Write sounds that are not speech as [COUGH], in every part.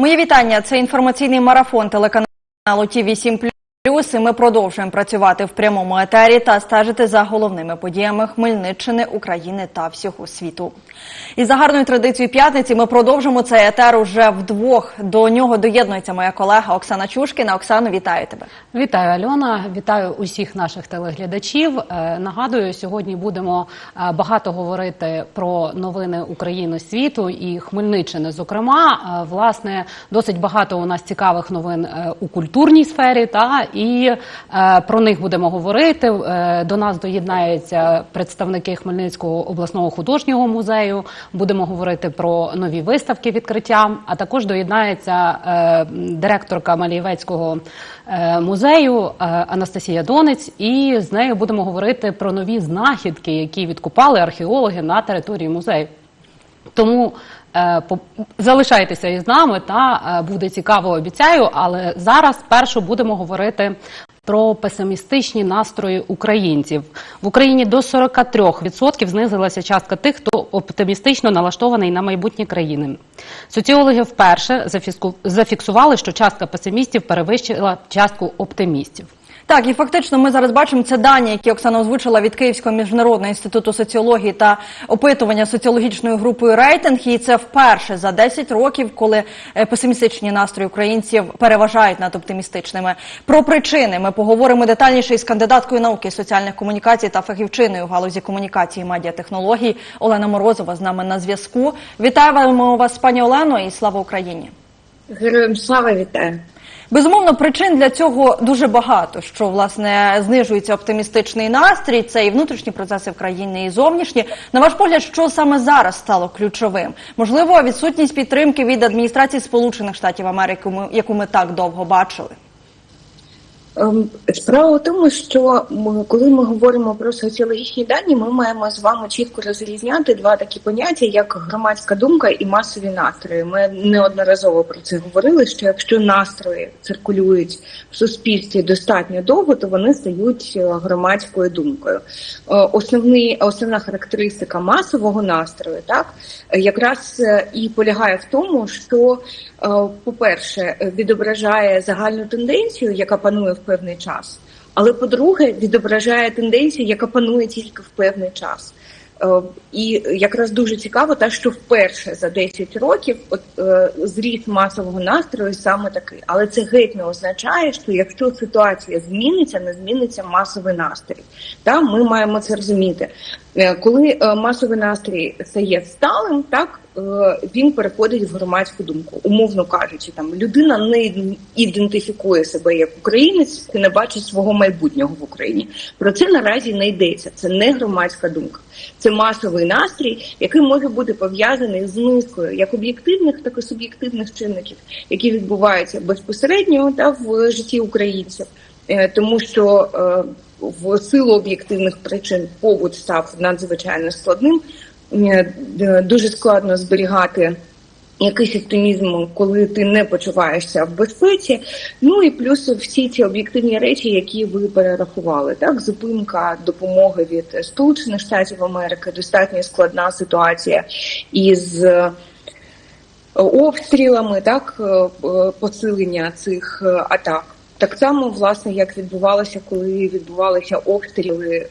Мої вітання. Це інформаційний марафон телеканалу ТІВІ 7 і ми продовжуємо працювати в прямому етері та стежити за головними подіями Хмельниччини, України та всього світу. І за гарною традицією п'ятниці ми продовжимо цей етер уже вдвох. До нього доєднується моя колега Оксана Чушкіна. Оксано, вітаю тебе. Вітаю Альона, вітаю усіх наших телеглядачів. Е, Нагадую, сьогодні будемо е, багато говорити про новини України світу і Хмельниччини. Зокрема, Е, власне, досить багато у нас цікавих новин у культурній сфері. Та і е, про них будемо говорити. Е, До нас доєднаються представники Хмельницького обласного художнього музею. Будемо говорити про нові виставки відкриття. А також доєднається е, директорка Малієвецького е, музею е, Анастасія Донець, і з нею будемо говорити про нові знахідки, які відкупали археологи на території музею. Тому залишайтеся із нами, та е, буде цікаво, обіцяю. Але зараз спершу будемо говорити про песимістичні настрої українців в Україні до 43% знизилася частка тих, хто оптимістично налаштований на майбутнє країни. Соціологи вперше зафіксували, що частка песимістів перевищила частку оптимістів. Так, і фактично ми зараз бачимо це дані, які Оксана озвучила від Київського міжнародного інституту соціології та опитування соціологічною групою рейтинг. І це вперше за 10 років, коли е, песимістичні настрої українців переважають над оптимістичними. Про причини ми поговоримо детальніше із кандидаткою науки соціальних комунікацій та фахівчиною в галузі комунікації і медіатехнологій Олена Морозова з нами на зв'язку. Вітаємо вас, пані Олено, і слава Україні. Героям слава вітаю. Безумовно, причин для цього дуже багато. Що власне знижується оптимістичний настрій, це і внутрішні процеси в країні, і зовнішні. На ваш погляд, що саме зараз стало ключовим? Можливо, відсутність підтримки від адміністрації Сполучених Штатів Америки, яку ми так довго бачили. Ем, Справа в тому, що коли ми говоримо про соціологічні дані, ми маємо з вами чітко розрізняти два такі поняття, як громадська думка і масові настрої. Ми неодноразово про це говорили. Що якщо настрої циркулюють в суспільстві достатньо довго, то вони стають е, громадською думкою. Е, Основний основна характеристика масового настрою, так якраз е, і полягає в тому, що е, по-перше, е, відображає загальну тенденцію, яка панує в певний час. Але по-друге, відображає тенденцію, яка панує тільки в певний час. Е, І якраз дуже цікаво, те, що вперше за 10 років от, е, зріст масового настрою саме такий. Але це геть не означає, що якщо ситуація зміниться, не зміниться масовий настрій. Та ми маємо це розуміти. Е, Коли е, масовий настрій стає сталим, так він переходить в громадську думку, умовно кажучи, там людина не ідентифікує себе як українець і не бачить свого майбутнього в Україні. Про це наразі не йдеться. Це не громадська думка, це масовий настрій, який може бути пов'язаний з низкою як об'єктивних, так і суб'єктивних чинників, які відбуваються безпосередньо та в житті українців, Е, тому що е, в силу об'єктивних причин побут став надзвичайно складним. Е, д- Дуже складно зберігати якийсь оптимізм, коли ти не почуваєшся в безпеці. Ну і плюс всі ці об'єктивні речі, які ви перерахували, так зупинка допомоги від Сполучених Штатів Америки, достатньо складна ситуація із е, обстрілами, так е, е, посилення цих е, атак. Так само, власне, як відбувалося, коли відбувалися обстріли е,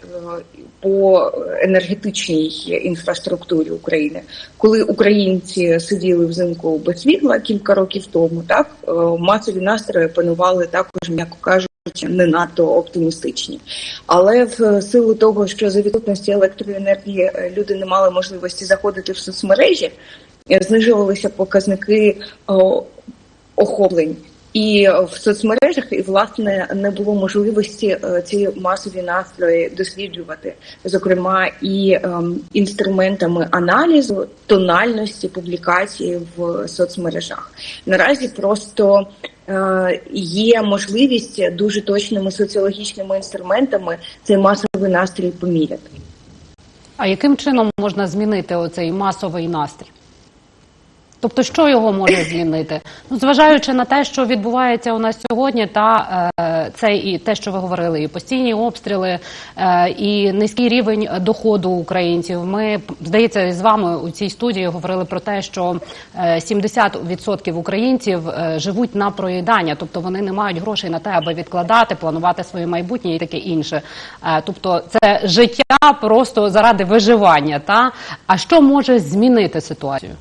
по енергетичній інфраструктурі України, коли українці сиділи взимку без світла кілька років тому, так е, масові настрої панували також, м'яко кажучи, не надто оптимістичні. Але в силу того, що за відсутності електроенергії е, люди не мали можливості заходити в соцмережі, знижувалися показники охоплень. І в соцмережах і власне не було можливості е, ці масові настрої досліджувати, зокрема і ем, інструментами аналізу тональності публікації в соцмережах. Наразі просто е, є можливість дуже точними соціологічними інструментами цей масовий настрій поміряти. А яким чином можна змінити оцей масовий настрій? Тобто, що його може змінити? Ну, зважаючи на те, що відбувається у нас сьогодні, та е, це і те, що ви говорили, і постійні обстріли, е, і низький рівень доходу українців. Ми здається, з вами у цій студії говорили про те, що е, 70% українців е, живуть на проїдання, тобто вони не мають грошей на те, аби відкладати, планувати своє майбутнє і таке інше. Е, тобто, це життя просто заради виживання. Та а що може змінити ситуацію?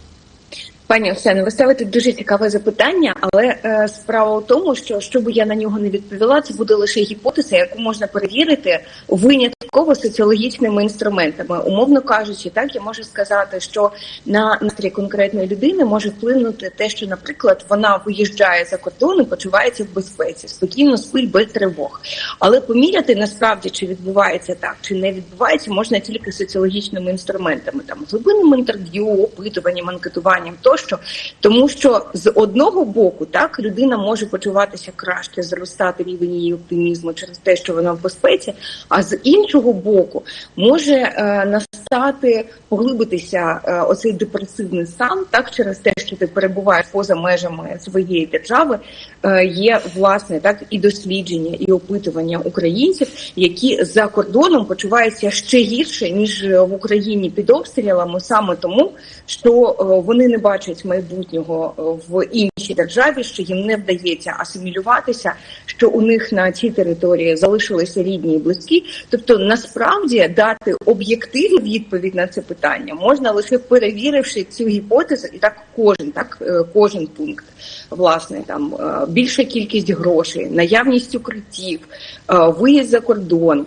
Пані Оксано, ви ставите дуже цікаве запитання, але е, справа у тому, що щоб я на нього не відповіла, це буде лише гіпотеза, яку можна перевірити винятково соціологічними інструментами. Умовно кажучи, так я можу сказати, що на настрій конкретної людини може вплинути те, що, наприклад, вона виїжджає за кордон і почувається в безпеці, спокійно спить без тривог. Але поміряти насправді, чи відбувається так, чи не відбувається, можна тільки соціологічними інструментами, там глибинним інтерв'ю, опитуванням, анкетуванням тощо, тому що з одного боку так людина може почуватися краще, зростати рівень її оптимізму через те, що вона в безпеці, а з іншого боку може е, настати поглибитися е, оцей депресивний стан, так через те, що ти перебуваєш поза межами своєї держави. Е, є власне так і дослідження, і опитування українців, які за кордоном почуваються ще гірше ніж в Україні під обстрілами, саме тому, що е, вони не бачать майбутнього е, в іншій державі, що їм не вдається асимілюватися, що у них на цій території залишилися рідні і близькі. Тобто, насправді дати об'єктивну відповідь на це питання можна лише перевіривши цю гіпотезу, і так кожен, так е, кожен пункт, власне, там е, більша кількість грошей, наявність укриттів, виїзд за кордон.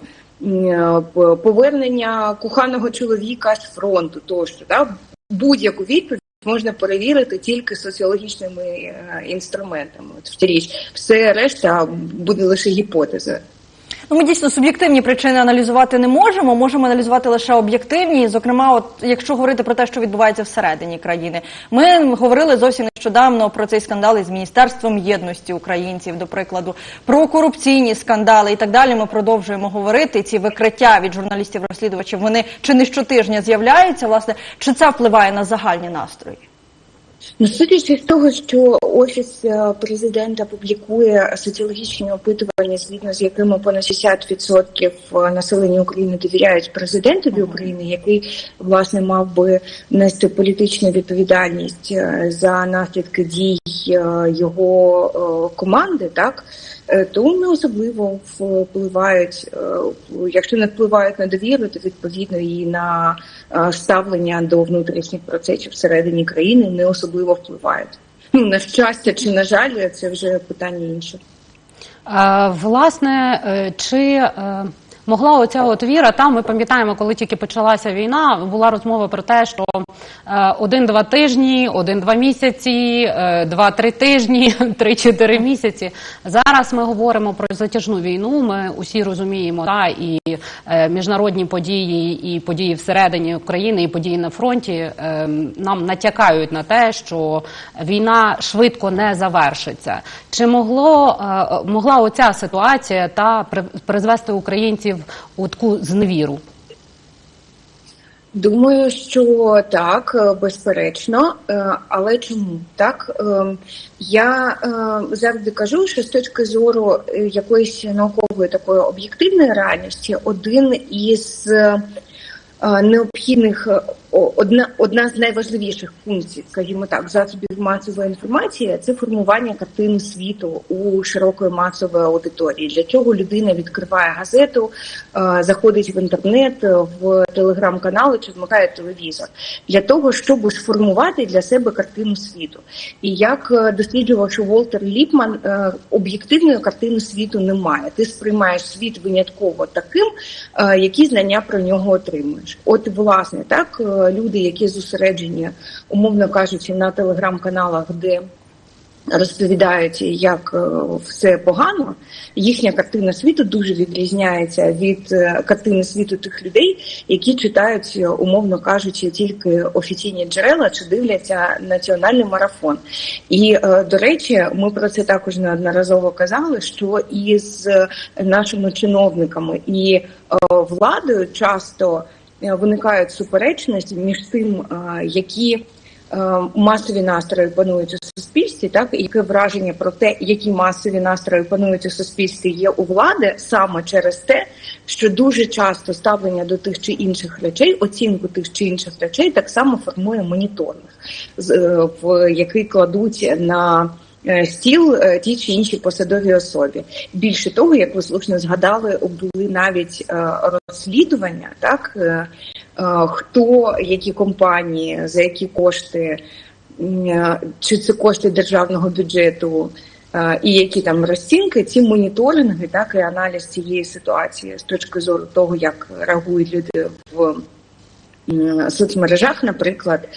Повернення коханого чоловіка з фронту, тощо да? будь-яку відповідь можна перевірити тільки соціологічними е, інструментами. От в річ все решта буде лише гіпотеза. Ну, ми дійсно суб'єктивні причини аналізувати не можемо. Можемо аналізувати лише об'єктивні. Зокрема, от якщо говорити про те, що відбувається всередині країни, ми говорили зовсім нещодавно про цей скандал із міністерством єдності українців, до прикладу, про корупційні скандали і так далі. Ми продовжуємо говорити. Ці викриття від журналістів-розслідувачів вони чи не щотижня з'являються. Власне, чи це впливає на загальні настрої? Ну, судячи з того, що офіс е, президента публікує соціологічні опитування, згідно з якими понад 60% населення України довіряють президентові України, який власне мав би нести політичну відповідальність е, за наслідки дій е, його е, команди, так е, то не особливо впливають, е, якщо не впливають на довіру, то відповідно і на е, ставлення до внутрішніх процесів всередині країни не особливо впливають. Ну на щастя чи на жаль, це вже питання інше. Власне, чи могла оця от віра, там ми пам'ятаємо, коли тільки почалася війна, була розмова про те, що е, один-два тижні, один-два місяці, е, два-три тижні, [LAUGHS] три-чотири місяці. Зараз ми говоримо про затяжну війну. Ми усі розуміємо, та і е, міжнародні події, і події всередині України, і події на фронті нам натякають на те, що війна швидко не завершиться. Чи могло могла оця ситуація та при- призвести українців у таку зневіру? Думаю, що так, е, безперечно, Е, але чому так? Е, Я завжди кажу, що з точки зору якоїсь наукової такої об'єктивної реальності, один із необхідних е, одна одна з найважливіших функцій, скажімо так, засобів масової інформації це формування картини світу у широкої масової аудиторії. Для цього людина відкриває газету, е, заходить в інтернет, е, в телеграм-канали чи вмикає телевізор для того, щоб сформувати для себе картину світу. І як е, досліджував Волтер Ліпман, е, об'єктивної картини світу немає. Ти сприймаєш світ винятково таким, е, які знання про нього отримуєш. От, власне, так е, люди, які зосереджені, умовно кажучи, на телеграм-каналах, де розповідають, як е, все погано, їхня картина світу дуже відрізняється від е, картини світу тих людей, які читають, умовно кажучи, тільки офіційні джерела чи дивляться національний марафон. І до речі, ми про це також неодноразово казали, що із нашими чиновниками і владою часто виникають суперечності між тим, е, які е, масові настрої панують у суспільстві, так і яке враження про те, які масові настрої панують у суспільстві є у влади саме через те, що дуже часто ставлення до тих чи інших речей, оцінку тих чи інших речей так само формує моніторинг, е, в який кладуть на е, стіл е, ті чи інші посадові особі. Більше того, як ви слушно згадали, були навіть е, розслідування, так е, е, хто які компанії, за які кошти, е, чи це кошти державного бюджету. е, І які там розцінки, ці моніторинги, так і аналіз цієї ситуації з точки зору того, як реагують люди в соцмережах, наприклад,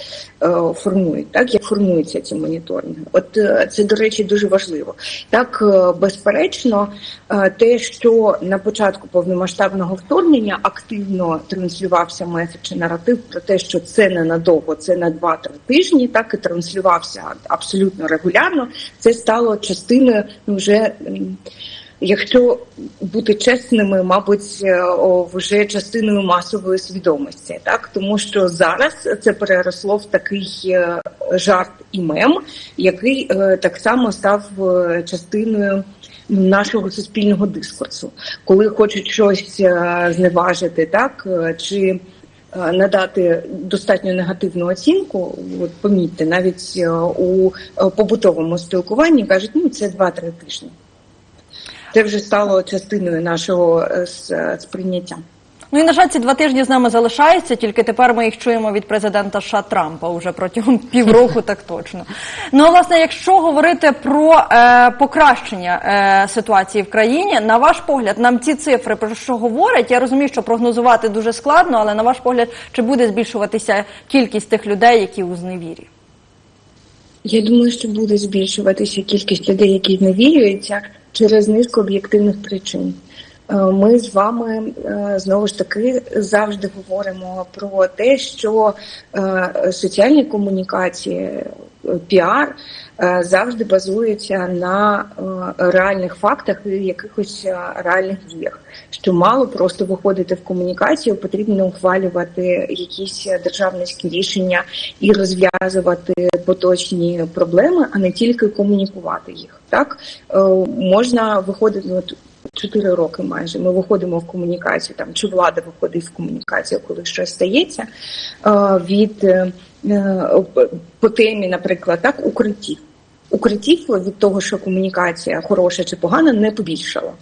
е, формують так, як формуються ці моніторинги. От е, це до речі дуже важливо. Так, е, безперечно, те, що на початку повномасштабного вторгнення активно транслювався меседж чи наратив про те, що це не надовго, це на 2-3 тижні, так і транслювався абсолютно регулярно. Це стало частиною ну, вже. Якщо бути чесними, мабуть, е, вже частиною масової свідомості, так тому що зараз це переросло в такий е, жарт і мем, який е, так само став частиною нашого суспільного дискурсу, коли хочуть щось зневажити, так чи надати достатньо негативну оцінку. От помітьте, навіть у побутовому спілкуванні кажуть, ну це 2-3 тижні. Це вже стало частиною нашого е, сприйняття. Ну і на жаль, ці два тижні з нами залишаються, тільки тепер ми їх чуємо від президента США Трампа уже протягом [LAUGHS] півроку, так точно. Ну а власне, якщо говорити про е, покращення е, ситуації в країні, на ваш погляд, нам ці цифри про що говорять? Я розумію, що прогнозувати дуже складно, але на ваш погляд, чи буде збільшуватися кількість тих людей, які у зневірі? Я думаю, що буде збільшуватися кількість людей, які зневірюються через низку об'єктивних причин. Е, Ми з вами е, знову ж таки завжди говоримо про те, що е, соціальні комунікації, піар завжди базуються на е, реальних фактах і якихось е, реальних діях. Що мало просто виходити в комунікацію, потрібно ухвалювати якісь державницькі рішення і розв'язувати поточні проблеми, а не тільки комунікувати їх. Так Е, можна виходити ну, от чотири роки майже. Ми виходимо в комунікацію, там чи влада виходить в комунікацію, коли щось стається е, від е, е, по темі, наприклад, так укриттів. Укриттів від того, що комунікація хороша чи погана, не побільшала.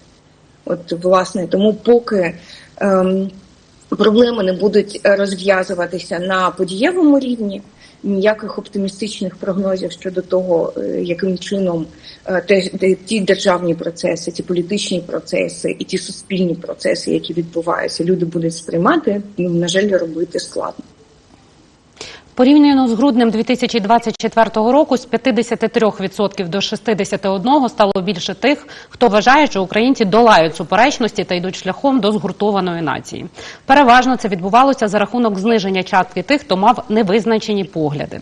От власне, тому поки ем, проблеми не будуть розв'язуватися на подієвому рівні, ніяких оптимістичних прогнозів щодо того, е, яким чином е, те, ті державні процеси, ті політичні процеси і ті суспільні процеси, які відбуваються, люди будуть сприймати, ну на жаль, робити складно. Порівняно з груднем 2024 року з 53% до 61% стало більше тих, хто вважає, що українці долають суперечності та йдуть шляхом до згуртованої нації. Переважно це відбувалося за рахунок зниження частки тих, хто мав невизначені погляди.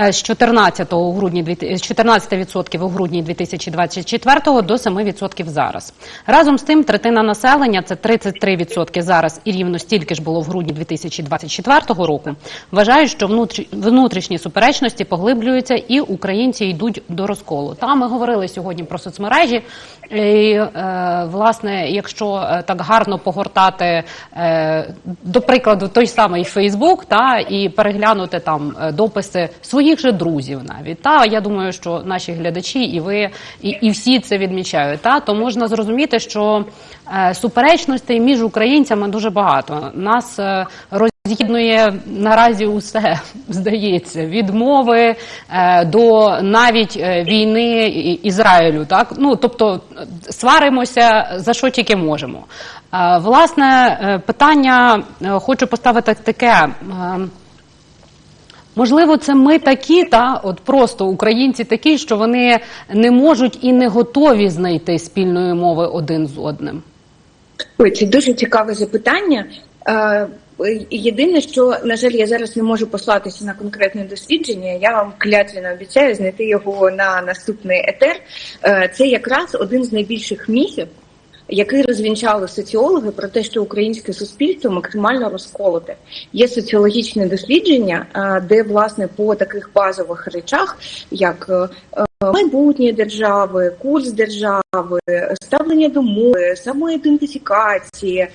Е, З 14 у грудні дві- з 14% у грудні 2024 до 7% зараз. Разом з тим, третина населення це 33% зараз, і рівно стільки ж було в грудні 2024 року. Вважають, що внутрі- внутрішні суперечності поглиблюються, і українці йдуть до розколу. Та ми говорили сьогодні про соцмережі. І, е, власне, якщо е, так гарно погортати, е, до прикладу, той самий Фейсбук, та і переглянути там дописи своїх же друзів, навіть та я думаю, що наші глядачі і ви, і, і всі це відмічають. Та то можна зрозуміти, що суперечностей між українцями дуже багато. Нас е, З'єднує наразі усе [LAUGHS] здається від мови е, до навіть е, війни Ізраїлю. Так ну тобто сваримося за що тільки можемо. Е, власне, питання хочу поставити таке. Можливо, це ми такі, та от просто українці такі, що вони не можуть і не готові знайти спільної мови один з одним. Ой, це дуже цікаве запитання. Єдине, що на жаль, я зараз не можу послатися на конкретне дослідження. Я вам клятвенно обіцяю знайти його на наступний етер. Е, Це якраз один з найбільших міфів який розвінчали соціологи про те, що українське суспільство максимально розколоте. Є соціологічне дослідження, е, де власне по таких базових речах, як е, майбутнє держави, курс держави, ставлення до мови, самоідентифікації,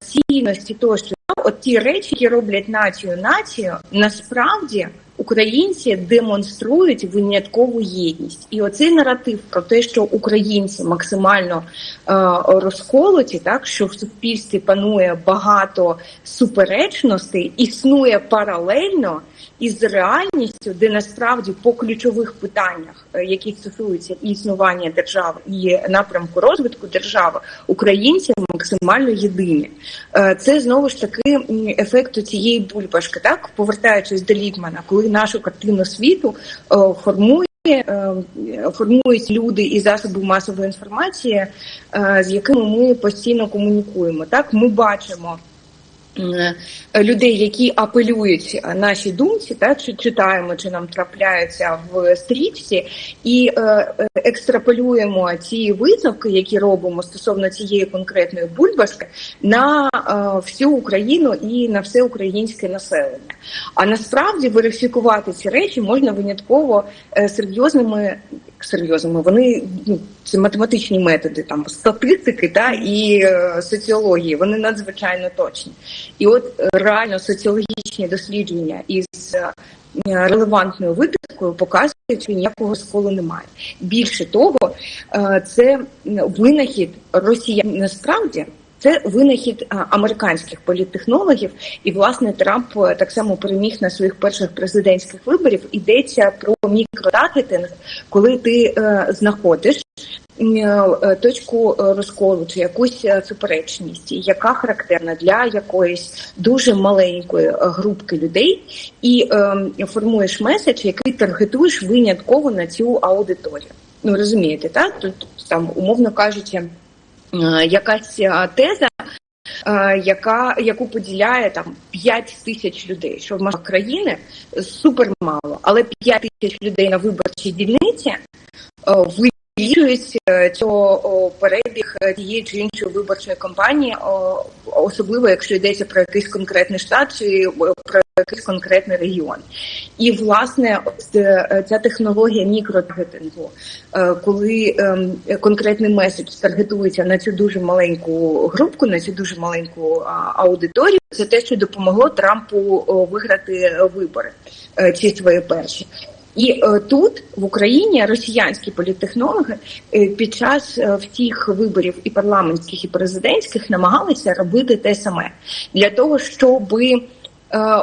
цінності тощо. От ті речі, які роблять націю націю, насправді українці демонструють виняткову єдність. І оцей наратив про те, що українці максимально е, розколоті, так що в суспільстві панує багато суперечностей, існує паралельно із реальністю, де насправді по ключових питаннях, е, які стосуються існування держави і напрямку розвитку держави, українці максимально єдині. Е, Це знову ж таки м, ефект цієї бульбашки, так повертаючись до Літмана, коли нашу картину світу е, формує. е, Формують люди і засоби масової інформації, е, з якими ми постійно комунікуємо. Так, ми бачимо людей, які апелюють нашій думці, так, чи читаємо, чи нам трапляються в стрічці, і е, е, екстраполюємо ці висновки, які робимо стосовно цієї конкретної бульбашки, на е, всю Україну і на все українське населення. А насправді верифікувати ці речі можна винятково е, серйозними серйозними. Вони ну це математичні методи, там статистики та і е, соціології. Вони надзвичайно точні. І от е, реально соціологічні дослідження із е, релевантною випадкою показують, що ніякого сколу немає. Більше того, е, це винахід росіян насправді. Це винахід американських політтехнологів, і власне Трамп е, так само переміг на своїх перших президентських виборів. Йдеться про мікротаргетинг, коли ти е, знаходиш е, точку розколу чи якусь суперечність, яка характерна для якоїсь дуже маленької групки людей, і е, формуєш меседж, який таргетуєш винятково на цю аудиторію. Ну розумієте, так тут там умовно кажучи. Е, якась е, теза, е, яка яку поділяє там 5 тисяч людей, що в масштабах країни супер мало, але 5 тисяч людей на виборчій дільниці вирішують цього перебіг тієї чи іншої виборчої кампанії, особливо якщо йдеться про якийсь конкретний штат чи е, про якийсь конкретний регіон. І власне е, ця технологія мікротаргетингу, е, коли ем, конкретний меседж таргетується на цю дуже маленьку групку, на цю дуже маленьку аудиторію, це те, що допомогло Трампу виграти вибори, ці свої перші. І е, тут в Україні росіянські політтехнологи е, під час е, всіх виборів і парламентських, і президентських намагалися робити те саме для того, щоби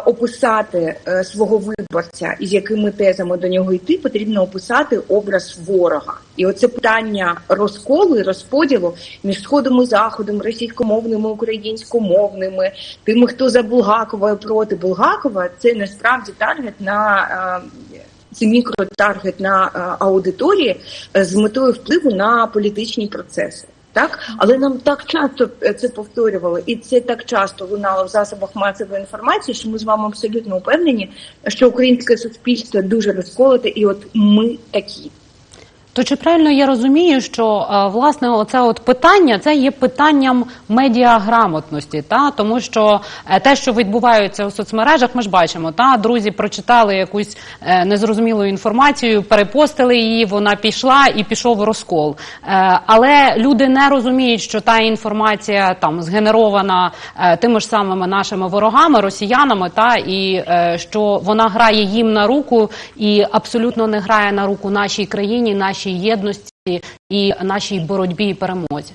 описати свого виборця і з якими тезами до нього йти, потрібно описати образ ворога. І оце питання розколу і розподілу між сходом і заходом, російськомовними, українськомовними, тими, хто за Булгакова проти Булгакова, це насправді таргет на. Це мікротаргет на е, аудиторії е, з метою впливу на політичні процеси. Так, але нам так часто е, це повторювали, і це так часто лунало в засобах масової інформації, що ми з вами абсолютно упевнені, що українське суспільство дуже розколоте, і от ми такі. То чи правильно я розумію, що е, власне оце от питання це є питанням медіаграмотності, та? Тому що е, те, що відбувається у соцмережах, ми ж бачимо, та? Друзі прочитали якусь е, незрозумілу інформацію, перепостили її, вона пішла і пішов розкол. Але люди не розуміють, що та інформація там згенерована тими ж самими нашими ворогами, росіянами, та? І що вона грає їм на руку і абсолютно не грає на руку нашій країні, нашій єдності і нашій боротьбі і перемозі.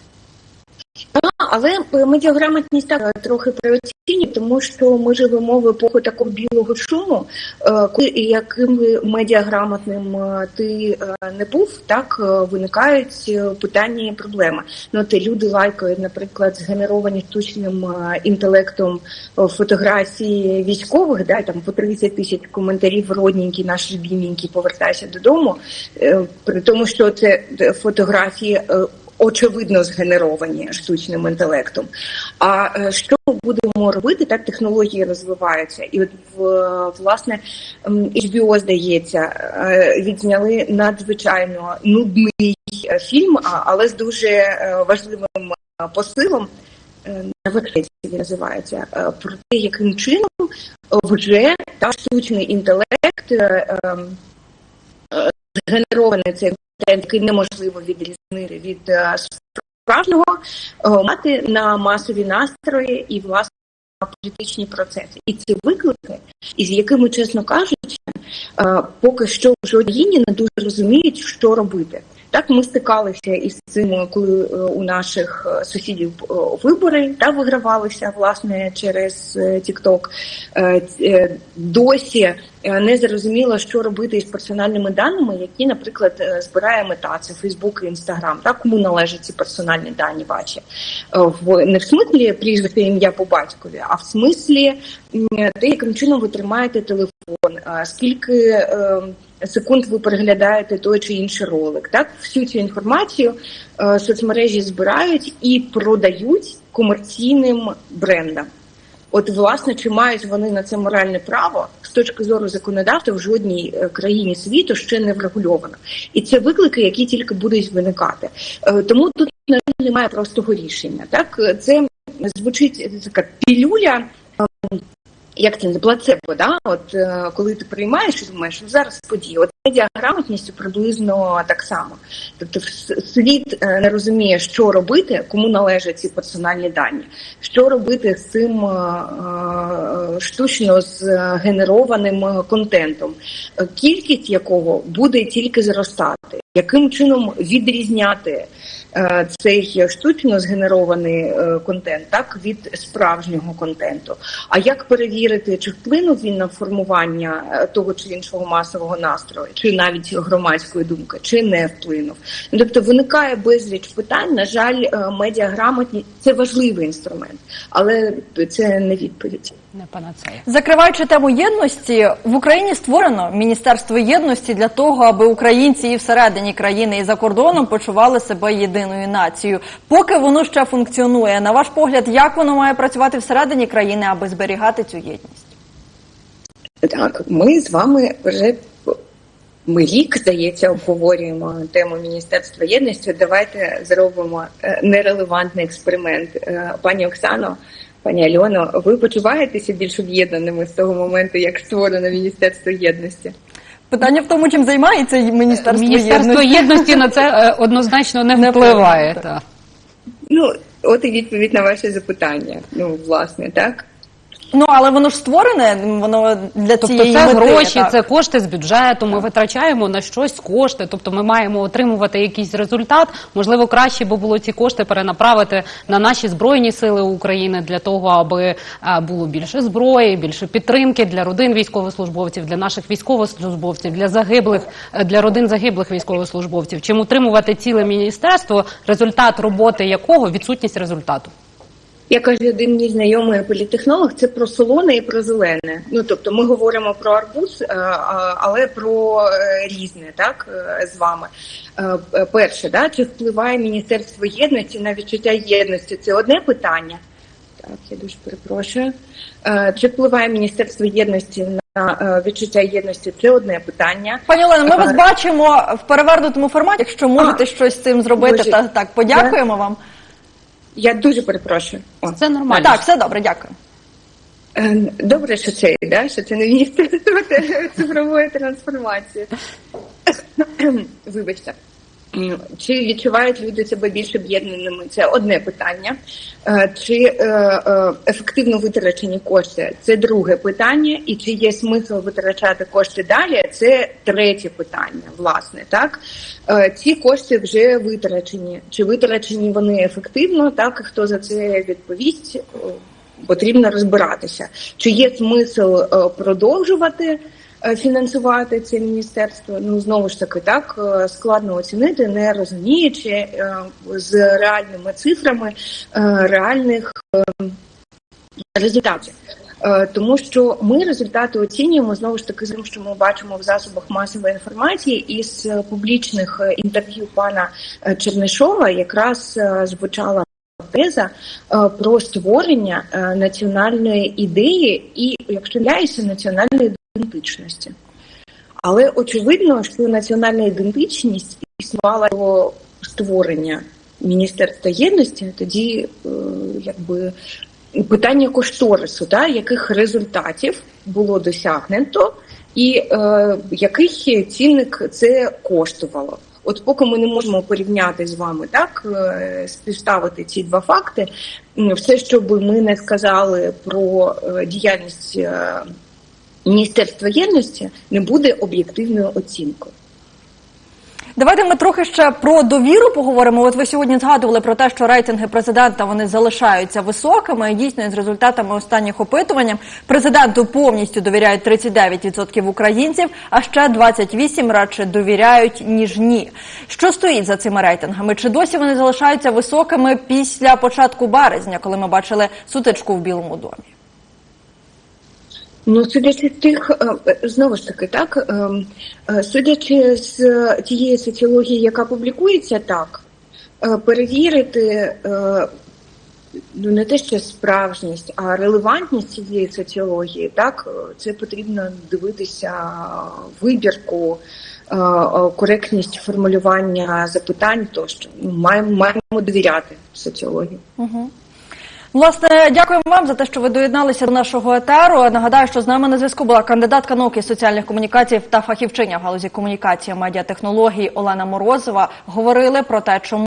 Але е, медіаграмотність так трохи переоцінює, тому що ми живемо в епоху такого білого шуму, е, коли яким медіаграмотним е, ти не був, так виникають питання і проблеми. Ну те люди лайкають, наприклад, згенеровані штучним інтелектом фотографії військових, да, там по 30 тисяч коментарів родненький, наш любіменький, повертайся додому, при тому, що це фотографії. Очевидно згенеровані штучним інтелектом. А е, що ми будемо робити? Так технології розвиваються, і от власне HBO, здається, е, відзняли надзвичайно нудний е, фільм, але з дуже важливим посилом. На він називається про те, яким чином вже та штучний інтелект ем, згенерований цей контент, який неможливо відрізнити від е, справжнього, е, мати на масові настрої і власне політичні процеси. І ці виклики, із якими, чесно кажучи, е, поки що в Україні не дуже розуміють, що робити. Так ми стикалися із цим, коли е, у наших е, сусідів е, вибори та вигравалися власне через TikTok. Досі не зрозуміло, що робити із персональними даними, які, наприклад, збирає мета, це Фейсбук і Інстаграм. Так кому належать ці персональні дані ваші в не в смислі прізвище ім'я по батькові, а в смислі те, яким чином ви тримаєте телефон, скільки е, секунд ви переглядаєте той чи інший ролик. Так, всю цю інформацію е, соцмережі збирають і продають комерційним брендам. От, власне, чи мають вони на це моральне право з точки зору законодавства в жодній е, країні світу ще не врегульовано. І це виклики, які тільки будуть виникати. Е, Тому тут немає простого рішення. Так це звучить така пілюля. Як це не плацебо, да? От е, коли ти приймаєш і думаєш, ну зараз події. От медіаграмотністю приблизно так само. Тобто світ е, не розуміє, що робити, кому належать ці персональні дані, що робити з цим е, е, штучно згенерованим контентом, кількість якого буде тільки зростати, яким чином відрізняти цей штучно згенерований е, контент так від справжнього контенту. А як перевірити, чи вплинув він на формування е, того чи іншого масового настрою, чи навіть громадської думки, чи не вплинув? Ну, Тобто виникає безліч питань. На жаль, е, медіаграмотні це важливий інструмент, але це не відповідь. Не панацея. Закриваючи тему єдності, в Україні створено Міністерство єдності для того, аби українці і всередині країни, і за кордоном почували себе єдиною нацією. Поки воно ще функціонує, на ваш погляд, як воно має працювати всередині країни, аби зберігати цю єдність? Так, ми з вами вже ми рік, здається, обговорюємо тему Міністерства єдності. Давайте зробимо е, нерелевантний експеримент. Е, Пані Оксано, пані Альоно, ви почуваєтеся більш об'єднаними з того моменту, як створено Міністерство єдності? Питання в тому, чим займається Міністерство, Міністерство єдності. єдності на це е, однозначно не, Не впливає. впливає, та. Ну, от і відповідь на ваше запитання. Ну, власне, так. Ну але воно ж створене, воно для Тобто цієї це мети, гроші, так. це кошти з бюджету. Ми витрачаємо на щось кошти. Тобто ми маємо отримувати якийсь результат. Можливо, краще би було ці кошти перенаправити на наші збройні сили України для того, аби було більше зброї, більше підтримки для родин військовослужбовців, для наших військовослужбовців, для загиблих, е, для родин загиблих військовослужбовців. Чим утримувати ціле міністерство, результат роботи якого відсутність результату. Я кажу, один мій знайомий політехнолог, це про солоне і про зелене. Ну тобто, ми говоримо про арбуз, е, але про е, різне, так е, з вами. Перше, да, чи впливає Міністерство єдності на відчуття єдності? Це одне питання. Так, я дуже перепрошую. Чи впливає Міністерство єдності на відчуття єдності? Це одне питання. Пані Олено, ми вас бачимо в перевернутому форматі. Якщо можете А, щось з цим зробити, Боже. та так подякуємо вам. Я дуже перепрошую. О. Це нормально. Так, все добре, дякую. Е, Добре, що це, да? що це не місце [LAUGHS] цифрової трансформації. Вибачте. Чи відчувають люди себе більш об'єднаними? Це одне питання. Е, Чи е, е, ефективно витрачені кошти? Це друге питання. І чи є смисл витрачати кошти далі? Це третє питання, власне. Так ці кошти вже витрачені. Чи витрачені вони ефективно? Так хто за це відповість? Потрібно розбиратися, чи є смисл продовжувати фінансувати це міністерство. Ну знову ж таки, так е, складно оцінити, не розуміючи е, з реальними цифрами е, реальних е, результатів. Е, Тому що ми результати оцінюємо знову ж таки з тим, що ми бачимо в засобах масової інформації із е, публічних е, інтерв'ю пана е, Чернишова якраз е, звучала теза е, про створення е, національної ідеї і, якщо ляюся, національної ідентичності. Але очевидно, що національна ідентичність існувала до створення Міністерства єдності, тоді е, якби питання кошторису, да, яких результатів було досягнуто, і е, який цінник це коштувало. От поки ми не можемо порівняти з вами так, е, співставити ці два факти, все, що би ми не сказали про е, діяльність е, Міністерства єдності, не буде об'єктивною оцінкою. Давайте ми трохи ще про довіру поговоримо. От ви сьогодні згадували про те, що рейтинги президента вони залишаються високими. Дійсно, з результатами останніх опитувань президенту повністю довіряють 39% українців, а ще 28% радше довіряють ніж ні. Що стоїть за цими рейтингами? Чи досі вони залишаються високими після початку березня, коли ми бачили сутичку в Білому домі? Ну, судячи з тих, е, знову ж таки, так, ем, е, судячи з тієї соціології, яка публікується, так, е, перевірити е, ну, не те, що справжність, а релевантність цієї соціології, так, е, це потрібно дивитися вибірку, е, е, коректність формулювання запитань тощо. Ну, Маємо, маємо довіряти соціології. Угу. Власне, дякуємо вам за те, що ви доєдналися до нашого етеру. Нагадаю, що з нами на зв'язку була кандидатка науки соціальних комунікацій та фахівчиня в галузі комунікації медіатехнологій Олена Морозова. Говорили про те, чому.